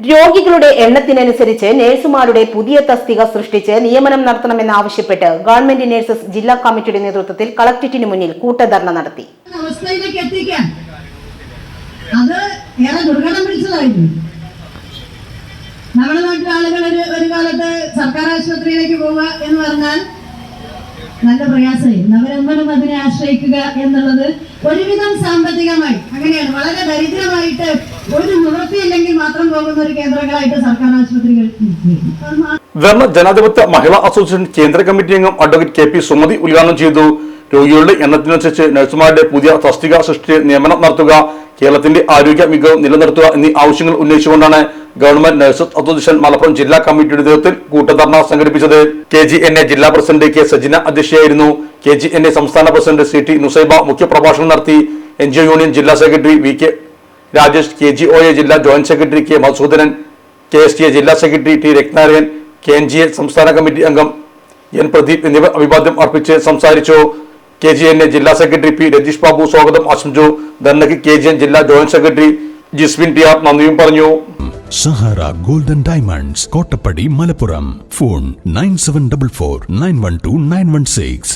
രോഗികളുടെ എണ്ണത്തിനനുസരിച്ച് നഴ്സുമാരുടെ പുതിയ തസ്തിക സൃഷ്ടിച്ച് നിയമനം നടത്തണമെന്നാവശ്യപ്പെട്ട് ഗവൺമെന്റ് നഴ്സസ് ജില്ലാ കമ്മിറ്റിയുടെ നേതൃത്വത്തിൽ കളക്ടറേറ്റിന് മുന്നിൽ കൂട്ടധർണ നടത്തി. അത് ഏറെ ദുർഘടം പിടിച്ചതായിരുന്നു. നമ്മുടെ നാട്ടിലെ ആളുകൾ ഒരു ഒരു കാലത്ത് സർക്കാർ ആശുപത്രിയിലേക്ക് പോവുക എന്ന് പറഞ്ഞാൽ നല്ല പ്രയാസമായിരുന്നു അവരെന്തായാലും അതിനെ ആശ്രയിക്കുക എന്നുള്ളത് ഒരുവിധം സാമ്പത്തികമായി അങ്ങനെയാണ്. വളരെ ദരിദ്രമായിട്ട് ഒരു നിവൃത്തിയില്ലെങ്കിൽ മാത്രം പോകുന്ന ഒരു കേന്ദ്രങ്ങളായിട്ട് സർക്കാർ ആശുപത്രികൾ ധർണ ജനാധിപത്യ മഹിളാ അസോസിയേഷൻ കേന്ദ്ര കമ്മിറ്റി അംഗം അഡ്വക്കേറ്റ് കെ പി സുമതി ഉദ്ഘാടനം ചെയ്തു. രോഗികളുടെ എണ്ണത്തിനനുസരിച്ച് നഴ്സുമാരുടെ പുതിയ തസ്തിക സൃഷ്ടിച്ച് നിയമനം നടത്തുക കേരളത്തിന്റെ ആരോഗ്യ മികവ് നിലനിർത്തുക എന്നീ ആവശ്യങ്ങൾ ഉന്നയിച്ചുകൊണ്ടാണ് ഗവൺമെന്റ് നഴ്സസ് അസോസിയേഷൻ മലപ്പുറം ജില്ലാ കമ്മിറ്റിയുടെ നേതൃത്വത്തിൽ കൂട്ടധർണ സംഘടിപ്പിച്ചത്. കെ ജി എൻ എ ജില്ലാ പ്രസിഡന്റ് കെ സജിന അധ്യക്ഷയായിരുന്നു. കെ ജി എൻ എ സംസ്ഥാന പ്രസിഡന്റ് സി ടി നുസൈബ മുഖ്യപ്രഭാഷണം നടത്തി. എൻ ജി യൂണിയൻ ജില്ലാ secretary V K Rajesh K G O A ജില്ലാ joint secretary K Madhusoodanan K S T A ജില്ലാ secretary T Ratnarayan K N G A സംസ്ഥാന committee അംഗം N Pradeep എന്നിവർ അഭിവാദ്യം അർപ്പിച്ച് സംസാരിച്ചു. കെ ജി എൻ ജില്ലാ സെക്രട്ടറി പി രജീഷ് ബാബു സ്വാഗതം ആശംസിച്ചു. ധർണയ്ക്ക് കെ ജി എൻ ജില്ലാ joint secretary Jiswin T R നന്ദിയും പറഞ്ഞു. Sahara golden diamonds Kottappadi Malappuram. Phone nine seven double four nine one two nine one six.